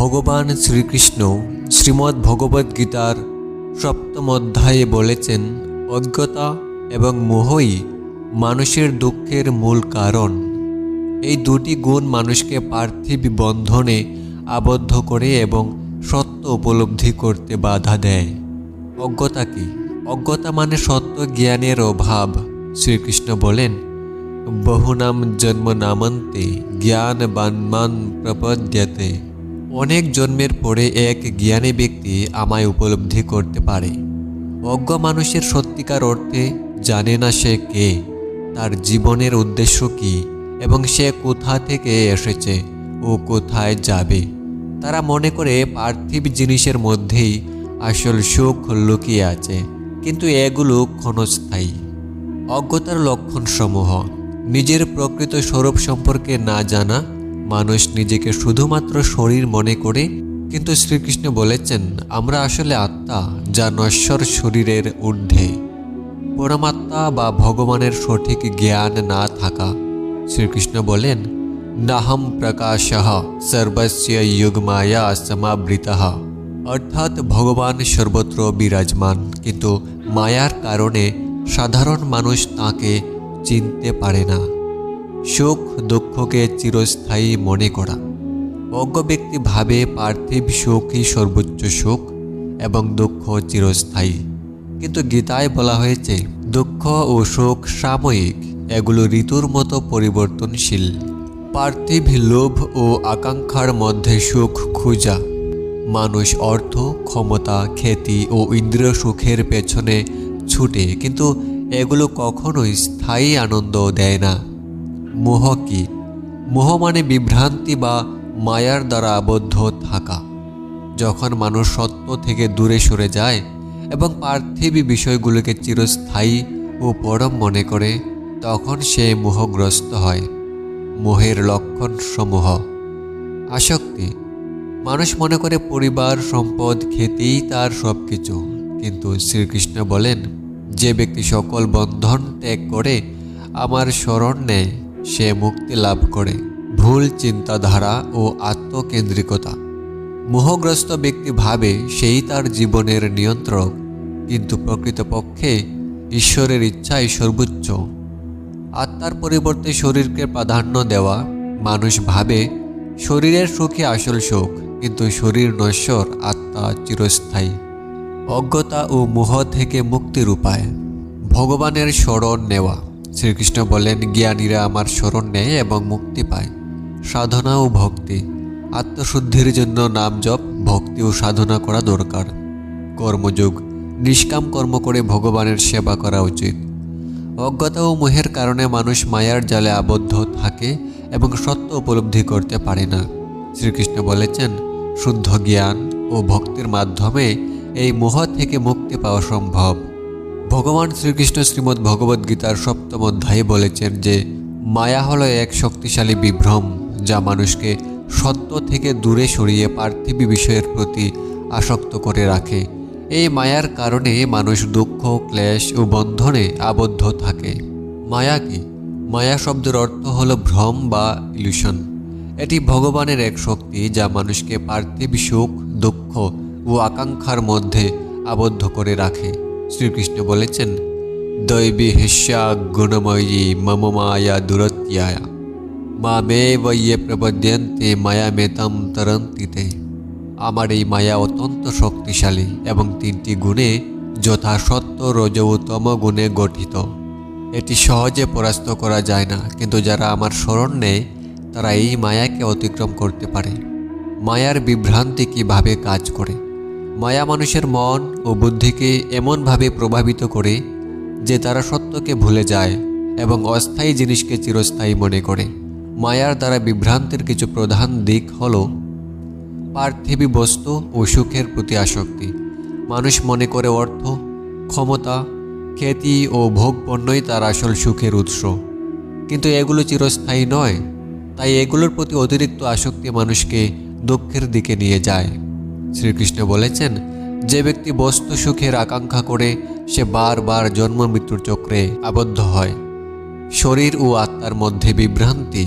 ভগবান শ্রীকৃষ্ণ শ্রীমদ্ ভগবদ্ গীতার সপ্তম অধ্যায়ে বলেছেন, অজ্ঞতা এবং মোহই মানুষের দুঃখের মূল কারণ। এই দুটি গুণ মানুষকে পার্থিব বন্ধনে আবদ্ধ করে এবং সত্য উপলব্ধি করতে বাধা দেয়। অজ্ঞতা কি? অজ্ঞতা মানে সত্য জ্ঞানের অভাব। শ্রীকৃষ্ণ বলেন, বহুনাম জন্ম নামান্তে জ্ঞান বানমান প্রপদ্যতে। অনেক জন্মের পরে এক জ্ঞানী ব্যক্তি আমায় উপলব্ধি করতে পারে। অজ্ঞ মানুষের সত্যিকার অর্থে জানে না সে কে, তার জীবনের উদ্দেশ্য কি, এবং সে কোথা থেকে এসেছে ও কোথায় যাবে। তারা মনে করে পার্থিব জিনিসের মধ্যেই আসল সুখ লুকিয়ে আছে, কিন্তু এগুলো ক্ষণস্থায়ী। অজ্ঞতার লক্ষণসমূহ, নিজের প্রকৃত স্বরূপ সম্পর্কে না জানা মানুষ নিজেকে শুধুমাত্র শরীর মনে করে, কিন্তু শ্রীকৃষ্ণ বলেছেন, আমরা আসলে আত্মা, যা নশ্বর শরীরের ঊর্ধ্বে। পরমাত্মা বা ভগবানের সঠিক জ্ঞান না থাকা। শ্রীকৃষ্ণ বলেন, নাহম প্রকাশ সর্বস্য যুগমায়া সমাবৃত। অর্থাৎ ভগবান সর্বত্র বিরাজমান, কিন্তু মায়ার কারণে সাধারণ মানুষ তাকে চিনতে পারে না। সুখ দুঃখকে চিরস্থায়ী মনে করা। অজ্ঞ ব্যক্তি ভাবে পার্থিব সুখই সর্বোচ্চ সুখ এবং দুঃখ চিরস্থায়ী। কিন্তু গীতায় বলা হয়েছে, দুঃখ ও সুখ সাময়িক, এগুলো ঋতুর মতো পরিবর্তনশীল। পার্থিব লোভ ও আকাঙ্ক্ষার মধ্যে সুখ খুঁজা। মানুষ অর্থ, ক্ষমতা, খ্যাতি ও ইন্দ্রিয় সুখের পেছনে ছুটে, কিন্তু এগুলো কখনোই স্থায়ী আনন্দ দেয় না। মোহ কি? মোহ মানে বিভ্রান্তি বা মায়ার দ্বারা আবদ্ধ থাকা। যখন মানুষ সত্য থেকে দূরে সরে যায় এবং পার্থিবী বিষয়গুলোকে চিরস্থায়ী ও পরম মনে করে, তখন সে মোহগ্রস্ত হয়। মোহের লক্ষণ সমূহ আসক্তি। মানুষ মনে করে পরিবার, সম্পদ খেতেই তার সব কিছু কিন্তু শ্রীকৃষ্ণ বলেন, যে ব্যক্তি সকল বন্ধন ত্যাগ করে, আমার স্মরণ নেয় সে মুক্তি লাভ করে। ভুল চিন্তাধারা ও আত্মকেন্দ্রিকতা। মোহগ্রস্ত ব্যক্তি ভাবে সেই তার জীবনের নিয়ন্ত্রক, কিন্তু প্রকৃতপক্ষে ঈশ্বরের ইচ্ছাই সর্বোচ্চ। আত্মার পরিবর্তে শরীরকে প্রাধান্য দেওয়া, মানুষ ভাবে শরীরের সুখে আসল সুখ, কিন্তু শরীর নশ্বর, আত্মা চিরস্থায়ী। অজ্ঞতা ও মোহ থেকে মুক্তির উপায় ভগবানের স্মরণ নেওয়া। শ্রীকৃষ্ণ বলেন, জ্ঞানীরা আমার স্মরণ নেয় এবং মুক্তি পায়। সাধনা ও ভক্তি। আত্মশুদ্ধির জন্য নাম জপ, ভক্তি ও সাধনা করা দরকার। কর্মযোগ। নিষ্কাম কর্ম করে ভগবানের সেবা করা উচিত। অজ্ঞতা ও মোহের কারণে মানুষ মায়ার জালে আবদ্ধ থাকে এবং সত্য উপলব্ধি করতে পারে না। শ্রীকৃষ্ণ বলেছেন, শুদ্ধ জ্ঞান ও ভক্তির মাধ্যমে এই মোহ থেকে মুক্তি পাওয়া সম্ভব। ভগবান শ্রীকৃষ্ণ শ্রীমদ্ ভগবদ্ গীতার সপ্তম অধ্যায়ে বলেছেন যে, মায়া হলো এক শক্তিশালী বিভ্রম যা মানুষকে সত্য থেকে দূরে সরিয়ে পার্থিবী বিষয়ের প্রতি আসক্ত করে রাখে। এই মায়ার কারণে মানুষ দুঃখ, ক্লেশ ও বন্ধনে আবদ্ধ থাকে। মায়া কি? মায়া শব্দের অর্থ হলো ভ্রম বা ইলিউশন এটি ভগবানের এক শক্তি যা মানুষকে পার্থিব সুখ, দুঃখ ও আকাঙ্ক্ষার মধ্যে আবদ্ধ করে রাখে। শ্রীকৃষ্ণ বলেছেন, দৈবী হিস্যা গুণময়ী মম মায়া দুরত্যায়া। মা মে বইয়ে প্রবদ্যন্তে মায়া মেতাম তরন্তিতে। আমার এই মায়া অত্যন্ত শক্তিশালী এবং তিনটি গুণে যথা সত্য রজ ও তম গুণে গঠিত। এটি সহজে পরাস্ত করা যায় না, কিন্তু যারা আমার স্মরণ নেয়, তারা এই মায়াকে অতিক্রম করতে পারে। মায়ার বিভ্রান্তি কীভাবে কাজ করে? মায়া মানুষের মন ও বুদ্ধিকে এমনভাবে প্রভাবিত করে যে তারা সত্যকে ভুলে যায় এবং অস্থায়ী জিনিসকে চিরস্থায়ী মনে করে। মায়ার দ্বারা বিভ্রান্তির কিছু প্রধান দিক হল পার্থিবী বস্তু ও সুখের প্রতি আসক্তি। মানুষ মনে করে অর্থ, ক্ষমতা, খ্যাতি ও ভোগ পণ্যই তার আসল সুখের উৎস। কিন্তু এগুলো চিরস্থায়ী নয়, তাই এগুলোর প্রতি অতিরিক্ত আসক্তি মানুষকে দুঃখের দিকে নিয়ে যায়। শ্রীকৃষ্ণ বলেছেন, যে ব্যক্তি বস্তু সুখের আকাঙ্ক্ষা করে, সে বারবার জন্ম মৃত্যুর চক্রে আবদ্ধ হয়। শরীর ও আত্মার মধ্যে বিভ্রান্তি।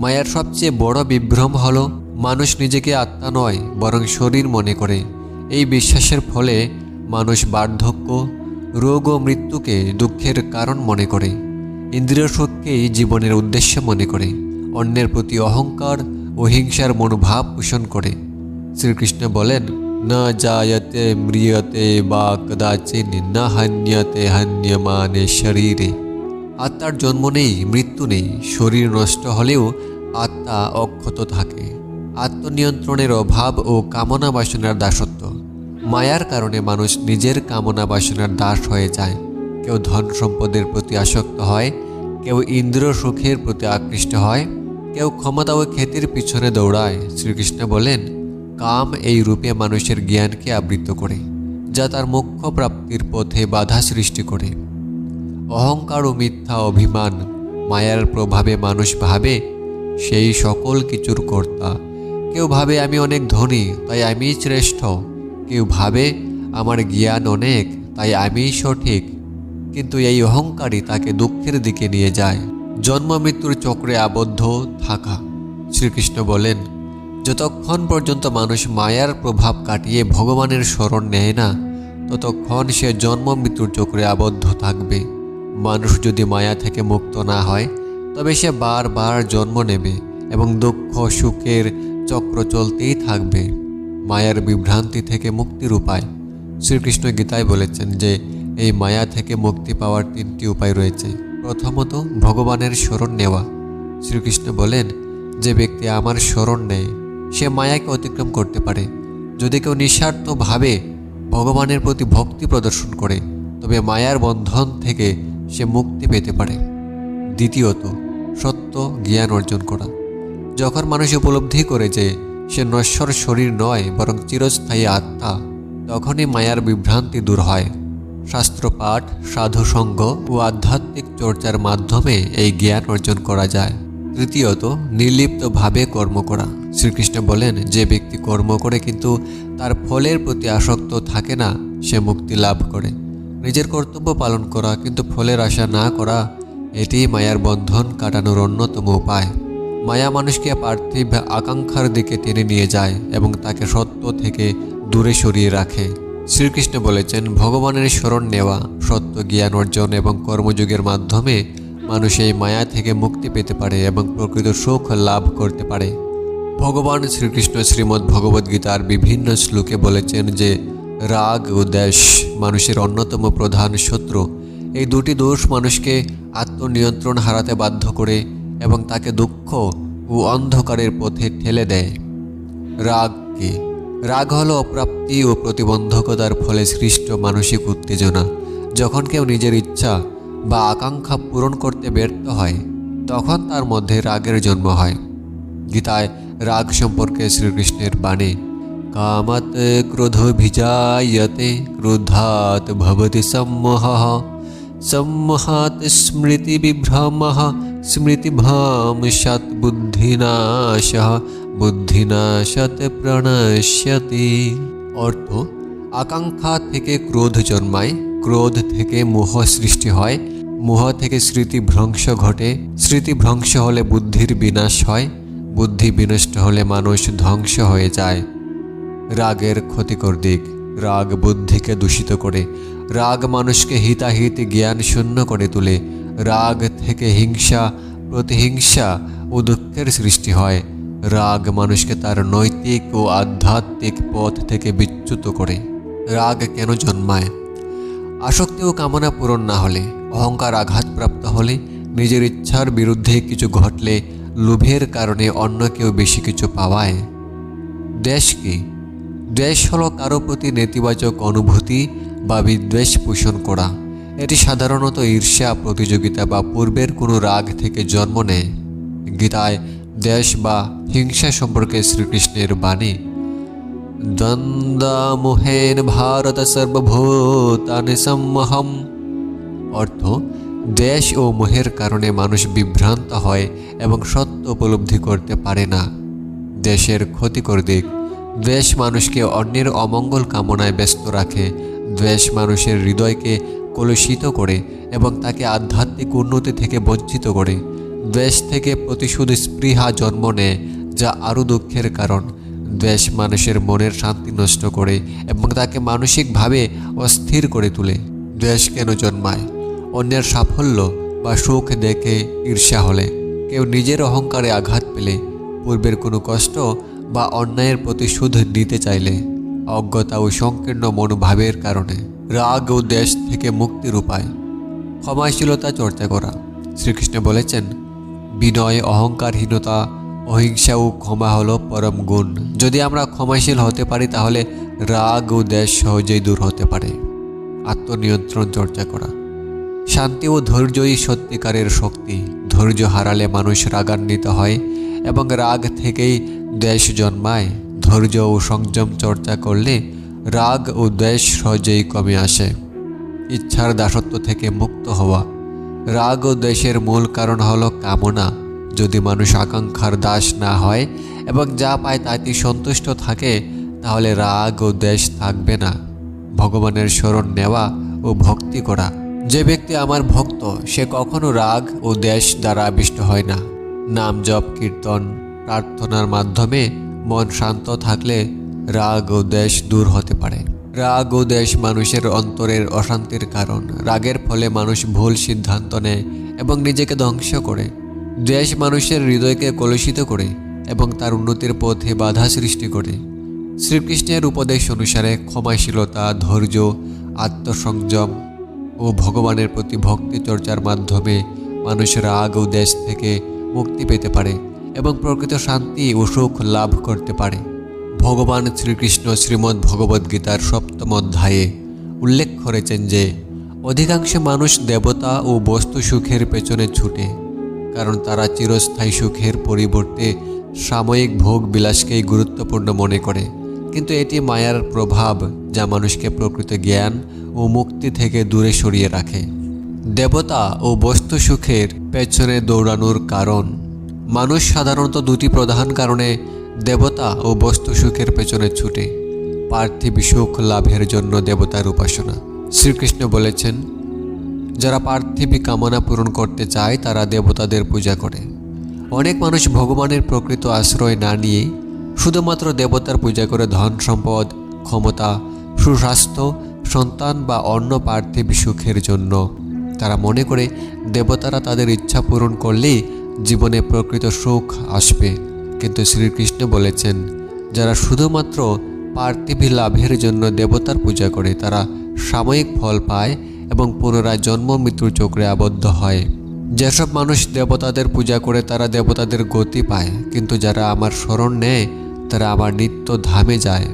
মায়ার সবচেয়ে বড় বিভ্রম হল, মানুষ নিজেকে আত্মা নয়, বরং শরীর মনে করে। এই বিশ্বাসের ফলে মানুষ বার্ধক্য, রোগ ও মৃত্যুকে দুঃখের কারণ মনে করে। ইন্দ্রিয় সুখকেই জীবনের উদ্দেশ্য মনে করে। অন্যের প্রতি অহংকার ও হিংসার মনোভাব পোষণ করে। শ্রীকৃষ্ণ বলেন, না জায়তে ম্রিয়তে বা কদাচিন না হান্যতে হান্যমানে শরীরে। আত্মার জন্ম নেই, মৃত্যু নেই। শরীর নষ্ট হলেও আত্মা অক্ষত থাকে। আত্মনিয়ন্ত্রণের অভাব ও কামনা বাসনার দাসত্ব। মায়ার কারণে মানুষ নিজের কামনা বাসনার দাস হয়ে যায়। কেউ ধন সম্পদের প্রতি আসক্ত হয়, কেউ ইন্দ্র সুখের প্রতি আকৃষ্ট হয়, কেউ ক্ষমতা ও খ্যাতির পিছনে দৌড়ায়। শ্রীকৃষ্ণ বলেন কাম এই রূপে মানুষের জ্ঞানকে আবৃত করে, যা তার মোক্ষ প্রাপ্তির পথে বাধা সৃষ্টি করে। অহংকার ও মিথ্যা অভিমান মায়ার প্রভাবে মানুষ ভাবে, সেই সকল কিছুর কর্তা। কেউ ভাবে আমি অনেক ধনী, তাই আমি শ্রেষ্ঠ। কেউ ভাবে আমার জ্ঞান অনেক, তাই আমি সঠিক। কিন্তু এই অহংকারই তাকে দুঃখের দিকে নিয়ে যায়। জন্ম মৃত্যুর চক্রে আবদ্ধ থাকা। শ্রীকৃষ্ণ বলেন যতক্ষণ পর্যন্ত মানুষ মায়ার প্রভাব কাটিয়ে ভগবানের স্মরণ নেয় না, ততক্ষণ সে জন্ম মৃত্যুর চক্রে আবদ্ধ থাকবে। মানুষ যদি মায়া থেকে মুক্ত না হয়, তবে সে বারবার জন্ম নেবে এবং দুঃখ, সুখের চক্র চলতেই থাকবে। মায়ার বিভ্রান্তি থেকে মুক্তির উপায়। শ্রীকৃষ্ণ গীতায় বলেছেন যে, এই মায়া থেকে মুক্তি পাওয়ার তিনটি উপায় রয়েছে। প্রথমত, ভগবানের স্মরণ নেওয়া। শ্রীকৃষ্ণ বলেন, যে ব্যক্তি আমার স্মরণ নেয় সে মায়াকে অতিক্রম করতে পারে। যদি কেউ নিঃস্বার্থভাবে ভগবানের প্রতি ভক্তি প্রদর্শন করে, তবে মায়ার বন্ধন থেকে সে মুক্তি পেতে পারে। দ্বিতীয়ত, সত্য জ্ঞান অর্জন করা। যখন মানুষ উপলব্ধি করে যে সে নশ্বর শরীর নয়, বরং চিরস্থায়ী আত্মা, তখনই মায়ার বিভ্রান্তি দূর হয়। শাস্ত্রপাঠ, সাধুসঙ্গ ও আধ্যাত্মিক চর্চার মাধ্যমে এই জ্ঞান অর্জন করা যায়। তৃতীয়ত, নির্লিপ্তভাবে কর্ম করা। শ্রীকৃষ্ণ বলেন, যে ব্যক্তি কর্ম করে কিন্তু তার ফলের প্রতি আসক্ত থাকে না, সে মুক্তি লাভ করে। নিজের কর্তব্য পালন করা কিন্তু ফলের আশা না করা, এটি মায়ার বন্ধন কাটানোর অন্যতম উপায়। মায়া মানুষকে পার্থিব আকাঙ্ক্ষার দিকে টেনে নিয়ে যায় এবং তাকে সত্য থেকে দূরে সরিয়ে রাখে। শ্রীকৃষ্ণ বলেছেন, ভগবানের স্মরণ নেওয়া, সত্য জ্ঞান অর্জন এবং কর্মযোগের মাধ্যমে মানুষ এই মায়া থেকে মুক্তি পেতে পারে এবং প্রকৃত সুখ লাভ করতে পারে। ভগবান শ্রীকৃষ্ণ শ্রীমদ্ ভগবদ্গীতার বিভিন্ন শ্লোকে বলেছেন যে, রাগ ও দেশ মানুষের অন্যতম প্রধান শত্রু। এই দুটি দোষ মানুষকে আত্মনিয়ন্ত্রণ হারাতে বাধ্য করে এবং তাকে দুঃখ ও অন্ধকারের পথে ঠেলে দেয়। রাগ কি? রাগ হলো অপ্রাপ্তি ও প্রতিবন্ধকতার ফলে সৃষ্ট মানসিক উত্তেজনা। যখন কেউ নিজের ইচ্ছা বা আকাঙ্ক্ষা পূরণ করতে ব্যর্থ হয়, তখন তার মধ্যে রাগের জন্ম হয়। গীতায় রাগ সম্পর্কে শ্রীকৃষ্ণের বাণী, কামাত ক্রোধভিজায়তে ক্রোধাত ভবতি সম্মোহ, সম্মোহাত স্মৃতিবিভ্রম স্মৃতিভ্রংশাত বুদ্ধিনাশ বুদ্ধিনাশাত প্রণশ্যতি। অর্থ, আকাঙ্ক্ষা থেকে ক্রোধ জন্মায়, ক্রোধ থেকে মোহ সৃষ্টি হয়, মোহ থেকে স্মৃতিভ্রংশ ঘটে স্মৃতিভ্রংশ হলে বুদ্ধির বিনাশ হয় বুদ্ধি বিনষ্ট হলে মানুষ ধ্বংস হয়ে যায়। রাগের ক্ষতিকর দিক। রাগ বুদ্ধিকে দূষিত করে। রাগ মানুষকে হিতাহিত জ্ঞান শূন্য করে তোলে। রাগ থেকে হিংসা, প্রতিহিংসা ও দুঃখের সৃষ্টি হয়। রাগ মানুষকে তার নৈতিক ও আধ্যাত্মিক পথ থেকে বিচ্যুত করে। রাগ কেন জন্মায়? আসক্তি ও কামনা পূরণ না হলে, অহংকার আঘাতপ্রাপ্ত হলে, নিজের ইচ্ছার বিরুদ্ধে কিছু ঘটলে লোভের কারণে অন্য কেউ বেশি কিছু পাওয়ায়। দেশ কি? দ্বেষ হলো কারও প্রতি নেতিবাচক অনুভূতি বা বিদ্বেষ পোষণ করা। এটি সাধারণত ঈর্ষা, প্রতিযোগিতা বা পূর্বের কোনো রাগ থেকে জন্ম নেয়। গীতায় দেশ বা হিংসা সম্পর্কে শ্রীকৃষ্ণের বাণী দ্বন্দ্বমোহেন ভারত সর্বভূতানি সম্মহম অর্থ দেশ ও মোহের কারণে মানুষ বিভ্রান্ত হয় এবং সত্য উপলব্ধি করতে পারে না। দেশের ক্ষতিকর দিক দ্বেষ মানুষকে অন্যের অমঙ্গল কামনায় ব্যস্ত রাখে দ্বেষ মানুষের হৃদয়কে কলুষিত করে এবং তাকে আধ্যাত্মিক উন্নতি থেকে বঞ্চিত করে। দ্বেষ থেকে প্রতিশোধ স্পৃহা জন্ম নেয়, যা আরও দুঃখের কারণ। দ্বেষ মানুষের মনের শান্তি নষ্ট করে এবং তাকে মানসিকভাবে অস্থির করে তোলে। দ্বেষ কেন জন্মায়? অন্যের সাফল্য বা সুখ দেখে ঈর্ষা হলে, কেউ নিজের অহংকারে আঘাত পেলে, পূর্বের কোনো কষ্ট বা অন্যায়ের প্রতিশোধ নিতে চাইলে, অজ্ঞতা ও সংকীর্ণ মনোভাবের কারণে রাগ ও দেশ থেকে মুক্তির উপায়। ক্ষমাশীলতা চর্চা করা। শ্রীকৃষ্ণ বলেছেন, বিনয়, অহংকারহীনতা, অহিংসা ও ক্ষমা হলো পরম গুণ। যদি আমরা ক্ষমাশীল হতে পারি, তাহলে রাগ ও দেশ সহজেই দূর হতে পারে। আত্মনিয়ন্ত্রণ চর্চা করা। শান্তি ও ধৈর্যই সত্যিকারের শক্তি। ধৈর্য হারালে মানুষ রাগান্বিত হয় এবং রাগ থেকেই দেশ জন্মায়। ধৈর্য ও সংযম চর্চা করলে রাগ ও দেশ সহজেই কমে আসে। ইচ্ছার দাসত্ব থেকে মুক্ত হওয়া। রাগ ও দেশের মূল কারণ হলো কামনা। যদি মানুষ আকাঙ্ক্ষার দাস না হয় এবং যা পায় তাতে সন্তুষ্ট থাকে, তাহলে রাগ ও দেশ থাকবে না। ভগবানের স্মরণ নেওয়া ও ভক্তি করা যে ব্যক্তি আমার ভক্ত, সে কখনো রাগ ও দেশ দ্বারা আবিষ্ট হয় না। নাম জপ, কীর্তন, প্রার্থনার মাধ্যমে মন শান্ত থাকলে রাগ ও দেশ দূর হতে পারে। রাগ ও দেশ মানুষের অন্তরের অশান্তির কারণ। রাগের ফলে মানুষ ভুল সিদ্ধান্ত নেয় এবং নিজেকে ধ্বংস করে। দেশ মানুষের হৃদয়কে কলুষিত করে এবং তার উন্নতির পথে বাধা সৃষ্টি করে। শ্রীকৃষ্ণের উপদেশ অনুসারে ক্ষমাশীলতা, ধৈর্য, আত্মসংযম ও ভগবানের প্রতি ভক্তি চর্চার মাধ্যমে মানুষের রাগ ও দেশ থেকে মুক্তি পেতে পারে এবং প্রকৃত শান্তি ও সুখ লাভ করতে পারে। ভগবান শ্রীকৃষ্ণ শ্রীমদ্ ভগবদ্গীতার সপ্তম অধ্যায়ে উল্লেখ করেছেন যে, অধিকাংশ মানুষ দেবতা ও বস্তু সুখের পেছনে ছুটে, কারণ তারা চিরস্থায়ী সুখের পরিবর্তে সাময়িক ভোগ বিলাসকেই গুরুত্বপূর্ণ মনে করে। কিন্তু এটি মায়ার প্রভাব যা মানুষকে প্রকৃত জ্ঞান ও মুক্তি থেকে দূরে সরিয়ে রাখে। দেবতা ও বস্তু সুখের পেছনে দৌড়ানোর কারণ। মানুষ সাধারণত দুটি প্রধান কারণে দেবতা ও বস্তু সুখের পেছনে ছুটে। পার্থিব সুখ লাভের জন্য দেবতার উপাসনা। শ্রীকৃষ্ণ বলেছেন, যারা পার্থিবী কামনা পূরণ করতে চায়, তারা দেবতাদের পূজা করে। অনেক মানুষ ভগবানের প্রকৃত আশ্রয় না নিয়ে শুধুমাত্র দেবতার পূজা করে ধন সম্পদ, ক্ষমতা, সুস্বাস্থ্য, সন্তান বা অন্য পার্থিব সুখের জন্য। তারা মনে করে দেবতারা তাদের ইচ্ছা পূরণ করলেই জীবনে প্রকৃত সুখ আসবে। কিন্তু শ্রীকৃষ্ণ বলেছেন, যারা শুধুমাত্র পার্থিবী লাভের জন্য দেবতার পূজা করে, তারা সাময়িক ফল পায় এবং পুনরায় জন্ম মৃত্যুর চক্রে আবদ্ধ হয়। যেসব মানুষ দেবতাদের পূজা করে, তারা দেবতাদের গতি পায়। কিন্তু যারা আমার স্মরণ নেয় তারা আমার নিত্য ধামে যায়।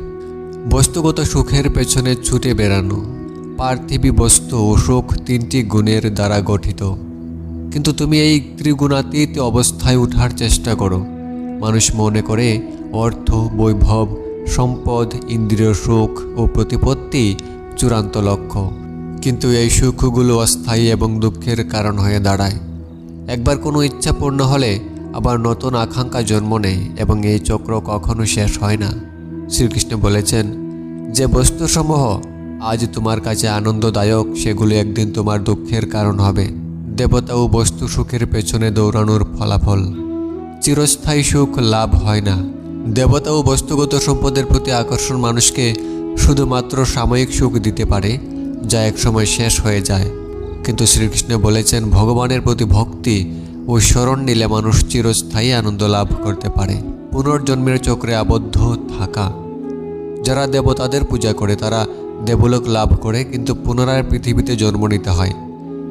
বস্তুগত সুখের পেছনে ছুটে বেড়ানো, পার্থিবী বস্তু ও সুখ তিনটি গুণের দ্বারা গঠিত। কিন্তু তুমি এই ত্রিগুণাতীত অবস্থায় ওঠার চেষ্টা করো। মানুষ মনে করে অর্থ, বৈভব, সম্পদ, ইন্দ্রিয় সুখ ও প্রতিপত্তি চূড়ান্ত লক্ষ্য। কিন্তু এই সুখগুলো অস্থায়ী এবং দুঃখের কারণ হয়ে দাঁড়ায়। একবার কোনো ইচ্ছা পূর্ণ হলে আবার নতুন আকাঙ্ক্ষা জন্ম নেয় এবং এই চক্র কখনো শেষ হয় না। শ্রীকৃষ্ণ বলেছেন, যে বস্তুসমূহ আজ তোমার কাছে আনন্দদায়ক, সেগুলো একদিন তোমার দুঃখের কারণ হবে। দেবতা ও বস্তু সুখের পেছনে দৌড়ানোর ফলাফল। চিরস্থায়ী সুখ লাভ হয় না। দেবতা ও বস্তুগত সম্পদের প্রতি আকর্ষণ মানুষকে শুধুমাত্র সাময়িক সুখ দিতে পারে, যা একসময় শেষ হয়ে যায়। কিন্তু শ্রীকৃষ্ণ বলেছেন, ভগবানের প্রতি ভক্তি ও স্মরণ নিলে মানুষ চিরস্থায়ী আনন্দ লাভ করতে পারে। পুনর্জন্মের চক্রে আবদ্ধ থাকা। যারা দেবতাদের পূজা করে, তারা দেবলোক লাভ করে, কিন্তু পুনরায় পৃথিবীতে জন্ম নিতে হয়।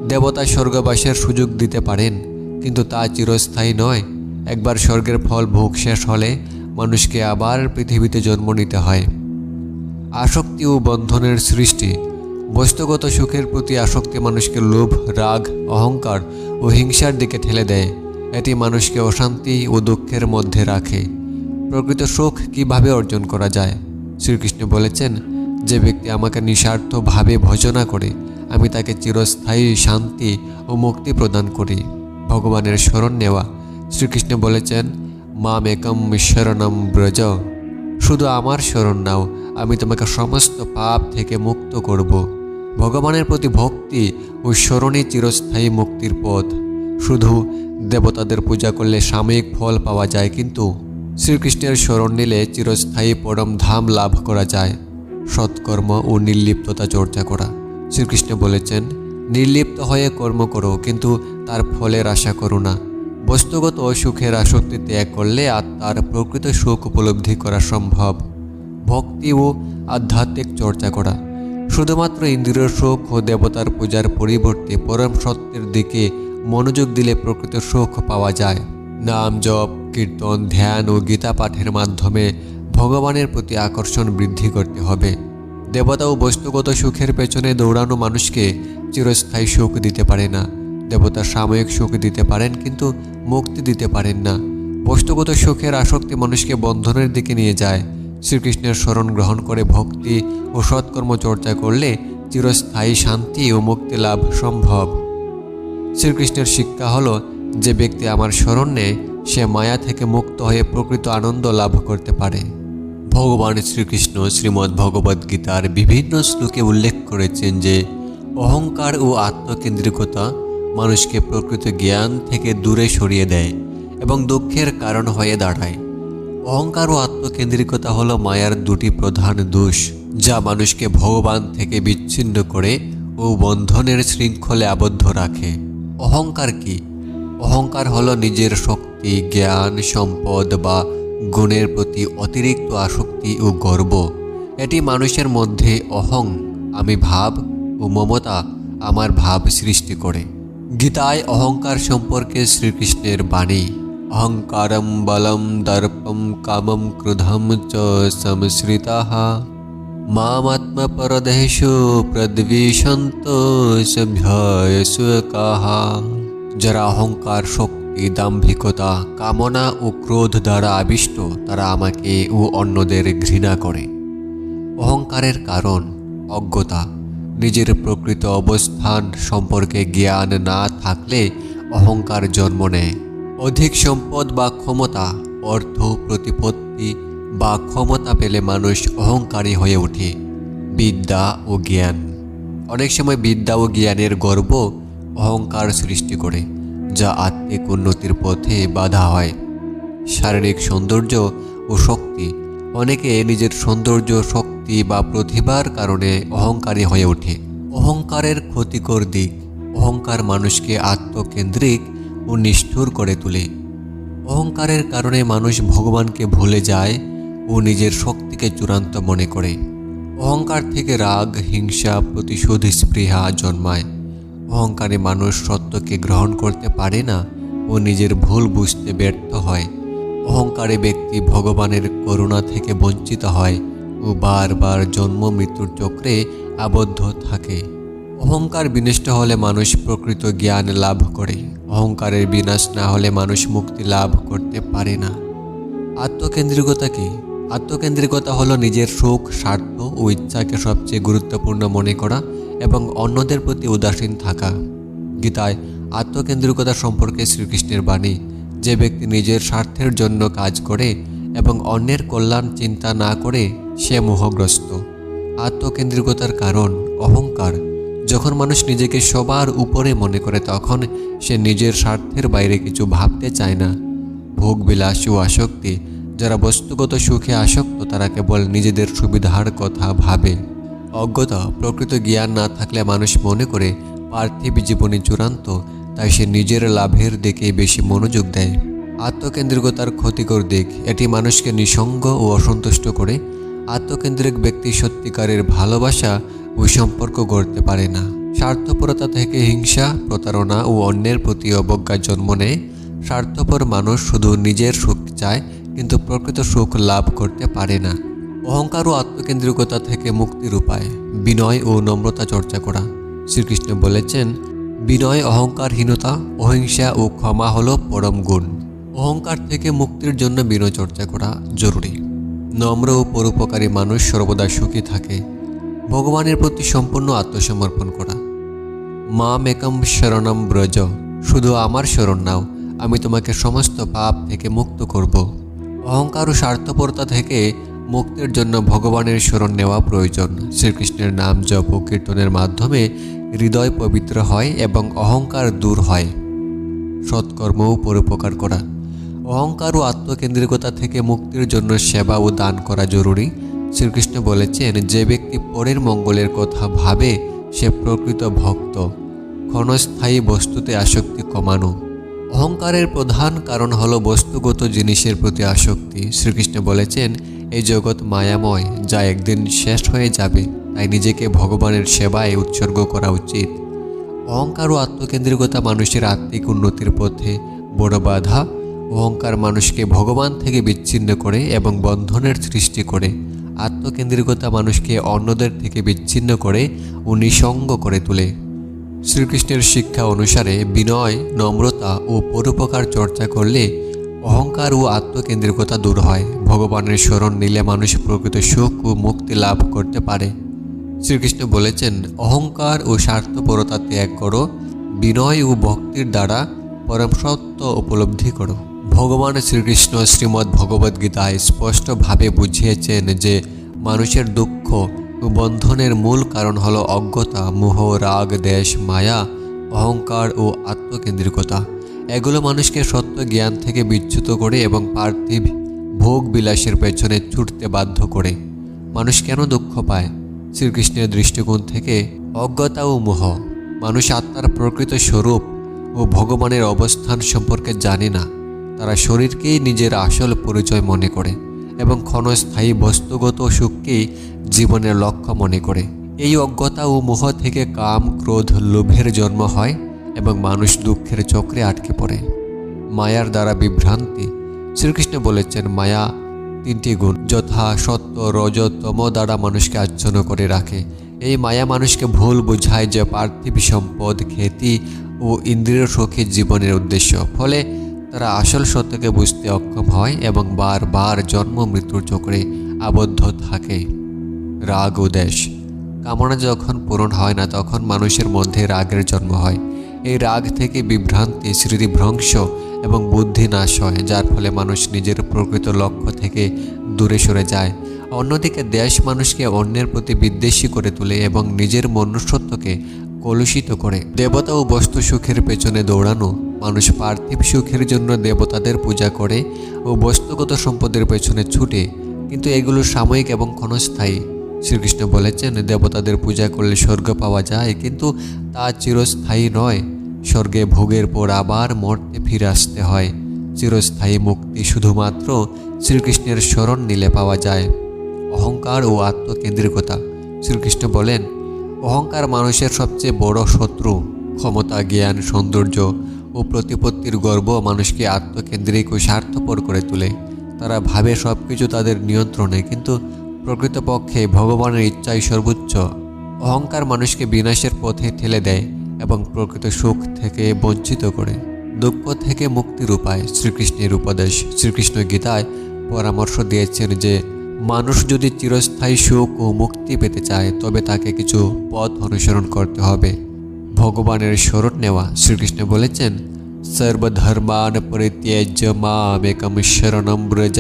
দেবতা স্বর্গবাসের সুযোগ দিতে পারেন, কিন্তু তা চিরস্থায়ী নয়। একবার স্বর্গের ফল ভোগ শেষ হলে মানুষকে আবার পৃথিবীতে জন্ম নিতে হয়। আসক্তি ও বন্ধনের সৃষ্টি বস্তুগত সুখের প্রতি আসক্তি মানুষকে লোভ, রাগ, অহংকার ও হিংসার দিকে ঠেলে দেয়। এটি মানুষকে অশান্তি ও দুঃখের মধ্যে রাখে। প্রকৃত সুখ কীভাবে অর্জন করা যায়? শ্রীকৃষ্ণ বলেছেন, যে ব্যক্তি আমাকে নিঃস্বার্থভাবে ভজনা করে, আমি তাকে চিরস্থায়ী শান্তি ও মুক্তি প্রদান করি। ভগবানের স্মরণ নেওয়া। শ্রীকৃষ্ণ বলেছেন মাম একম শরণম ব্রজ। শুধু আমার স্মরণ নাও, আমি তোমাকে সমস্ত পাপ থেকে মুক্ত করব। ভগবানের প্রতি ভক্তি ও স্মরণই চিরস্থায়ী মুক্তির পথ। শুধু দেবতাদের পূজা করলে সাময়িক ফল পাওয়া যায়, কিন্তু শ্রীকৃষ্ণের স্মরণ নিলে চিরস্থায়ী পরম ধাম লাভ করা যায়। সৎকর্ম ও নির্লিপ্ততা চর্চা করা। শ্রীকৃষ্ণ বলেছেন, নির্লিপ্ত হয়ে কর্ম করো, কিন্তু তার ফলের আশা করো না। বস্তুগত সুখের আসক্তি ত্যাগ করলে আত্মার প্রকৃত সুখ উপলব্ধি করা সম্ভব। ভক্তি ও আধ্যাত্মিক চর্চা করা। শুধুমাত্র ইন্দ্রিয় সুখ ও দেবতার পূজার পরিবর্তে পরম সত্যের দিকে মনোযোগ দিলে প্রকৃত সুখ পাওয়া যায়। নাম জপ, কীর্তন, ধ্যান ও গীতা পাঠের মাধ্যমে ভগবানের প্রতি আকর্ষণ বৃদ্ধি করতে হবে। দেবতা ও বস্তুগত সুখের পেছনে দৌড়ানো মানুষকে চিরস্থায়ী সুখ দিতে পারে না। দেবতা সাময়িক সুখ দিতে পারেন কিন্তু মুক্তি দিতে পারেন না। বস্তুগত সুখের আসক্তি মানুষকে বন্ধনের দিকে নিয়ে যায়। শ্রীকৃষ্ণের স্মরণ গ্রহণ করে ভক্তি ও সৎকর্ম চর্চা করলে চিরস্থায়ী শান্তি ও মুক্তি লাভ সম্ভব। শ্রীকৃষ্ণের শিক্ষা হলো, যে ব্যক্তি আমার স্মরণ নেয়, সে মায়া থেকে মুক্ত হয়ে প্রকৃত আনন্দ লাভ করতে পারে। ভগবান শ্রীকৃষ্ণ শ্রীমদ্ ভগবদ্ গীতার বিভিন্ন শ্লোকে উল্লেখ করেছেন যে, অহংকার ও আত্মকেন্দ্রিকতা মানুষকে প্রকৃত জ্ঞান থেকে দূরে সরিয়ে দেয় এবং দুঃখের কারণ হয়ে দাঁড়ায়। অহংকার ও আত্মকেন্দ্রিকতা হলো মায়ার দুটি প্রধান দোষ, যা মানুষকে ভগবান থেকে বিচ্ছিন্ন করে ও বন্ধনের শৃঙ্খলে আবদ্ধ রাখে। অহংকার কি? অহংকার হলো নিজের শক্তি, জ্ঞান, সম্পদ বা গুণের প্রতি অতিরিক্ত আসক্তি ও গর্ব। এটি মানুষের মধ্যে অহং, আমি ভাব ও মমতা, আমার ভাব সৃষ্টি করে। গীতায় অহংকার সম্পর্কে শ্রীকৃষ্ণের বাণী। অহংকারম বলম দর্পম কামম ক্রোধম চ সংশ্রিতা মামাত্মপরদেশু প্রদ্বিষন্ত সভ্যসু কাহা যারা অহংকার শক্তি দাম্ভিকতা কামনা ও ক্রোধ দ্বারা আবিষ্ট তারা আমাকে ও অন্যদের ঘৃণা করে। অহংকারের কারণ, অজ্ঞতা, নিজের প্রকৃত অবস্থান সম্পর্কে জ্ঞান না থাকলে অহংকার জন্ম নেয়। অধিক সম্পদ বা ক্ষমতা, অর্থ, প্রতিপত্তি বা ক্ষমতা পেলে মানুষ অহংকারী হয়ে ওঠে। বিদ্যা ও জ্ঞান। অনেক সময় বিদ্যা ও জ্ঞানের গর্ব অহংকার সৃষ্টি করে, যা আত্মিক উন্নতির পথে বাধা হয়। শারীরিক সৌন্দর্য ও শক্তি। অনেকে নিজের সৌন্দর্য, শক্তি বা প্রতিভার কারণে অহংকারী হয়ে ওঠে। অহংকারের ক্ষতিকর দিক। অহংকার মানুষকে আত্মকেন্দ্রিক ও নিষ্ঠুর করে তোলে। অহংকারের কারণে মানুষ ভগবানকে ভুলে যায় ও নিজের শক্তিকে চূড়ান্ত মনে করে। অহংকার থেকে রাগ, হিংসা, প্রতিশোধ, স্পৃহা জন্মায়। অহংকারে মানুষ সত্যকে গ্রহণ করতে পারে না ও নিজের ভুল বুঝতে ব্যর্থ হয়। অহংকারে ব্যক্তি ভগবানের করুণা থেকে বঞ্চিত হয় ও বারবার জন্ম মৃত্যুর চক্রে আবদ্ধ থাকে। অহংকার বিনষ্ট হলে মানুষ প্রকৃত জ্ঞান লাভ করে। অহংকারের বিনাশ না হলে মানুষ মুক্তি লাভ করতে পারে না। আত্মকেন্দ্রিকতা কি? আত্মকেন্দ্রিকতা হলো নিজের সুখ, স্বার্থ ও ইচ্ছাকে সবচেয়ে গুরুত্বপূর্ণ মনে করা এবং অন্যদের প্রতি উদাসীন থাকা। গীতায় আত্মকেন্দ্রিকতা সম্পর্কে শ্রীকৃষ্ণের বাণী, যে ব্যক্তি নিজের স্বার্থের জন্য কাজ করে এবং অন্যের কল্যাণ চিন্তা না করে, সে মোহগ্রস্ত। আত্মকেন্দ্রিকতার কারণ অহংকার। যখন মানুষ নিজেকে সবার উপরে মনে করে তখন সে নিজের স্বার্থের বাইরে কিছু ভাবতে চায় না। ভোগ বিলাস ও আসক্তি, যারা বস্তুগত সুখে আসক্ত, তারা কেবল নিজেদের সুবিধার কথা ভাবে। অজ্ঞতা, প্রকৃত জ্ঞান না থাকলে মানুষ মনে করে পার্থিব জীবনে চূড়ান্ত, তাই সে নিজের লাভের দিকে বেশি মনোযোগ দেয়। আত্মকেন্দ্রিকতার ক্ষতিকর দিক, এটি মানুষকে নিঃসঙ্গ ও অসন্তুষ্ট করে আত্মকেন্দ্রিক ব্যক্তি সত্যিকারের ভালোবাসা ও সম্পর্ক গড়তে পারে না। স্বার্থপরতা থেকে হিংসা, প্রতারণা ও অন্যের প্রতি অবজ্ঞা জন্ম নেয়। স্বার্থপর মানুষ শুধু নিজের সুখ চায়, কিন্তু প্রকৃত সুখ লাভ করতে পারে না। অহংকার ও আত্মকেন্দ্রিকতা থেকে মুক্তির উপায় বিনয় ও নম্রতা চর্চা করা। শ্রীকৃষ্ণ বলেছেন, বিনয় অহংকারহীনতা, অহিংসা ও ক্ষমা হলো পরম গুণ। অহংকার থেকে মুক্তির জন্য বিনয় চর্চা করা জরুরি। নম্র ও পরোপকারী মানুষ সর্বদা সুখী থাকে। ভগবানের প্রতি সম্পূর্ণ আত্মসমর্পণ করা। মা মেকম শরণম ব্রজ, শুধু আমার শরণ নাও, আমি তোমাকে সমস্ত পাপ থেকে মুক্ত করব। অহংকার ও স্বার্থপরতা থেকে মুক্তির জন্য ভগবানের শরণ নেওয়া প্রয়োজন। শ্রীকৃষ্ণের নাম জপ ও কীর্তনের মাধ্যমে হৃদয় পবিত্র হয় এবং অহংকার দূর হয়। সৎকর্ম ও পরোপকার করা। অহংকার ও আত্মকেন্দ্রিকতা থেকে মুক্তির জন্য সেবা ও দান করা জরুরি। শ্রীকৃষ্ণ বলেছেন, যে ব্যক্তি পরের মঙ্গলের কথা ভাবে, সে প্রকৃত ভক্ত। ক্ষণস্থায়ী বস্তুতে আসক্তি কমানো। অহংকারের প্রধান কারণ হলো বস্তুগত জিনিসের প্রতি আসক্তি। শ্রীকৃষ্ণ বলেছেন, এই জগৎ মায়াময়, যা একদিন শেষ হয়ে যাবে। তাই নিজেকে ভগবানের সেবায় উৎসর্গ করা উচিত। অহংকার ও আত্মকেন্দ্রিকতা মানুষের আত্মিক উন্নতির পথে বড় বাধা। অহংকার মানুষকে ভগবান থেকে বিচ্ছিন্ন করে এবং বন্ধনের সৃষ্টি করে, আত্মকেন্দ্রিকতা মানুষকে অন্যদের থেকে বিচ্ছিন্ন করে ও নিঃসঙ্গ করে তোলে। শ্রীকৃষ্ণের শিক্ষা অনুসারে বিনয়, নম্রতা ও পরোপকার চর্চা করলে অহংকার ও আত্মকেন্দ্রিকতা দূর হয়। ভগবানের স্মরণ নিলে মানুষ প্রকৃত সুখ ও মুক্তি লাভ করতে পারে। শ্রীকৃষ্ণ বলেছেন, অহংকার ও স্বার্থপরতা ত্যাগ করো, বিনয় ও ভক্তির দ্বারা পরম উপলব্ধি করো। ভগবান শ্রীকৃষ্ণ শ্রীমদ্ ভগবদ্গীতায় স্পষ্টভাবে বুঝিয়েছেন যে মানুষের দুঃখ ও বন্ধনের মূল কারণ হল অজ্ঞতা, মোহ, রাগ, দেশ, মায়া, অহংকার ও আত্মকেন্দ্রিকতা। এগুলো মানুষকে সত্য জ্ঞান থেকে বিচ্যুত করে এবং পার্থিব ভোগ বিলাসের পেছনে ছুটতে বাধ্য করে। মানুষ কেন দুঃখ পায়? শ্রীকৃষ্ণের দৃষ্টিকোণ থেকে অজ্ঞতা ও মোহ। মানুষ আত্মার প্রকৃত স্বরূপ ও ভগবানের অবস্থান সম্পর্কে জানে না। তারা শরীরকেই নিজের আসল পরিচয় মনে করে এবং ক্ষণস্থায়ী বস্তুগত সুখকেই জীবনের লক্ষ্য মনে করে। এই অজ্ঞতা ও মোহ থেকে কাম, ক্রোধ, লোভের জন্ম হয় এবং মানুষ দুঃখের চক্রে আটকে পড়ে। মায়ার দ্বারা বিভ্রান্তি। শ্রীকৃষ্ণ বলেছেন, মায়া তিনটি গুণ, যথা, সত্য, রজ, তম দ্বারা মানুষকে আচ্ছন্ন করে রাখে। এই মায়া মানুষকে ভুল বোঝায় যে পার্থিব সম্পদ খ্যাতি ও ইন্দ্রিয় সুখী জীবনের উদ্দেশ্য। ফলে তারা আসল সত্যকে বুঝতে অক্ষম হয় এবং বারবার জন্ম মৃত্যুর চক্রে আবদ্ধ থাকে। রাগ ও দেশ। কামনা যখন পূরণ হয় না, তখন মানুষের মধ্যে রাগের জন্ম হয়। এই রাগ থেকে বিভ্রান্তি স্মৃতিভ্রংশ এবং বুদ্ধি নাশ হয়, যার ফলে মানুষ নিজের প্রকৃত লক্ষ্য থেকে দূরে সরে যায়। অন্যদিকে দেশ মানুষকে অন্যের প্রতি বিদ্বেষী করে তোলে এবং নিজের মনুষ্যত্বকে কলুষিত করে। দেবতা ও বস্তু সুখের পেছনে দৌড়ানো মানুষ পার্থিব সুখের জন্য দেবতাদের পূজা করে ও বস্তুগত সম্পদের পেছনে ছুটে, কিন্তু এগুলো সাময়িক এবং ক্ষণস্থায়ী। শ্রীকৃষ্ণ বলেছেন, দেবতাদের পূজা করলে স্বর্গ পাওয়া যায়, কিন্তু তা চিরস্থায়ী নয়। স্বর্গে ভোগের পর আবার মর্তে ফিরে আসতে হয়। চিরস্থায়ী মুক্তি শুধুমাত্র শ্রীকৃষ্ণের স্মরণ নিলে পাওয়া যায়। অহংকার ও আত্মকেন্দ্রিকতা। শ্রীকৃষ্ণ বলেন, অহংকার মানুষের সবচেয়ে বড় শত্রু ক্ষমতা, জ্ঞান, সৌন্দর্য ও প্রতিপত্তির গর্ব মানুষকে আত্মকেন্দ্রিক ও স্বার্থপর করে তোলে। তারা ভাবে সব কিছু তাদের নিয়ন্ত্রণে, কিন্তু প্রকৃতপক্ষে ভগবানের ইচ্ছাই সর্বোচ্চ। অহংকার মানুষকে বিনাশের পথে ঠেলে দেয় এবং প্রকৃত সুখ থেকে বঞ্চিত করে। দুঃখ থেকে মুক্তির উপায় শ্রীকৃষ্ণের উপদেশ। শ্রীকৃষ্ণ গীতায় পরামর্শ দিয়েছেন যে, মানুষ যদি চিরস্থায়ী সুখ ও মুক্তি পেতে চায়, তবে তাকে কিছু পথ অনুসরণ করতে হবে। ভগবানের স্মরণ নেওয়া। শ্রীকৃষ্ণ বলেছেন, সর্বধর্মান পরিত্যাজ্য মামেকম শরণম ব্রজ।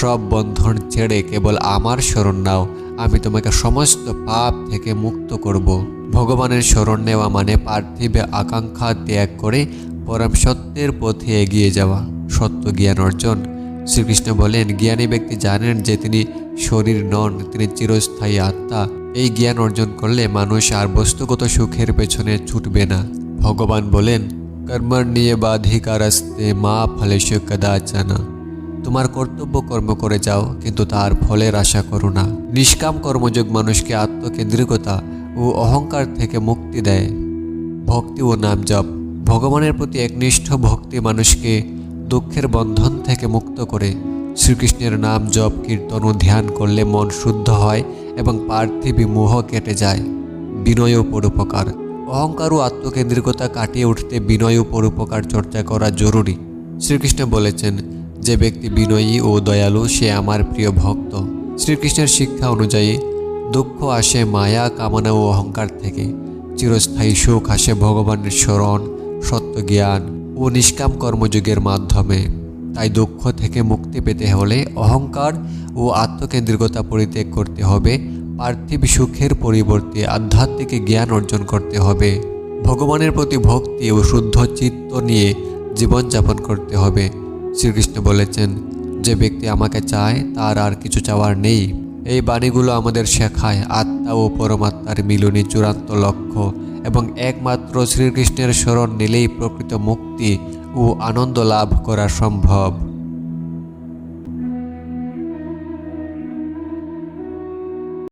সব বন্ধন ছেড়ে কেবল আমার স্মরণ নাও। আমি তোমাকে সমস্ত পাপ থেকে মুক্ত করব। ভগবানের স্মরণ নেওয়া মানে পার্থিব আকাঙ্ক্ষা ত্যাগ করে পরম সত্যের পথে এগিয়ে যাওয়া। সত্য জ্ঞান অর্জন। শ্রীকৃষ্ণ বলেন, জ্ঞানী ব্যক্তি জানেন যে তিনি শরীর নন, তিনি চিরস্থায়ী আত্মা। এই জ্ঞান অর্জন করলে মানুষ আর বস্তুগত সুখের পেছনে ছুটবে না। ভগবান বলেন, কর্মর নিয়ে বাধিকারাস্তে মা ফলেশ কদাচানা। তোমার কর্তব্য কর্ম করে যাও, কিন্তু তার ফলের আশা করো না। নিষ্কাম কর্মযোগ মানুষকে আত্মকেন্দ্রিকতা ও অহংকার থেকে মুক্তি দেয়। ভক্তি ও নাম জপ, ভগবানের প্রতি একনিষ্ঠ ভক্তি মানুষকে দুঃখের বন্ধন থেকে মুক্ত করে। শ্রীকৃষ্ণের নাম জপ, কীর্তন ও ধ্যান করলে মন শুদ্ধ হয় এবং পার্থিবী মোহ কেটে যায়। বিনয় ও পরোপকার। অহংকার ও আত্মকেন্দ্রিকতা কাটিয়ে উঠতে বিনয় ও পরোপকার চর্চা করা জরুরি। শ্রীকৃষ্ণ বলেছেন, যে ব্যক্তি বিনয়ী ও দয়ালু, সে আমার প্রিয় ভক্ত। শ্রীকৃষ্ণের শিক্ষা অনুযায়ী, দুঃখ আসে মায়া, কামনা ও অহংকার থেকে। চিরস্থায়ী সুখ আসে ভগবানের স্মরণ, সত্য জ্ঞান ও নিষ্কাম কর্মযোগের মাধ্যমে। তাই দুঃখ থেকে মুক্তি পেতে হলে অহংকার ও আত্মকেন্দ্রিকতা পরিত্যাগ করতে হবে। পার্থিব সুখের পরিবর্তে আধ্যাত্মিক জ্ঞান অর্জন করতে হবে। ভগবানের প্রতি ভক্তি ও শুদ্ধ চিত্ত নিয়ে জীবনযাপন করতে হবে। শ্রীকৃষ্ণ বলেছেন, যে ব্যক্তি আমাকে চায়, তার আর কিছু চাওয়ার নেই। এই বাণীগুলো আমাদের শেখায় আত্মা ও পরমাত্মার মিলনই চূড়ান্ত লক্ষ্য এবং একমাত্র শ্রীকৃষ্ণের স্মরণ নিলেই প্রকৃত মুক্তি ও আনন্দ লাভ করা সম্ভব।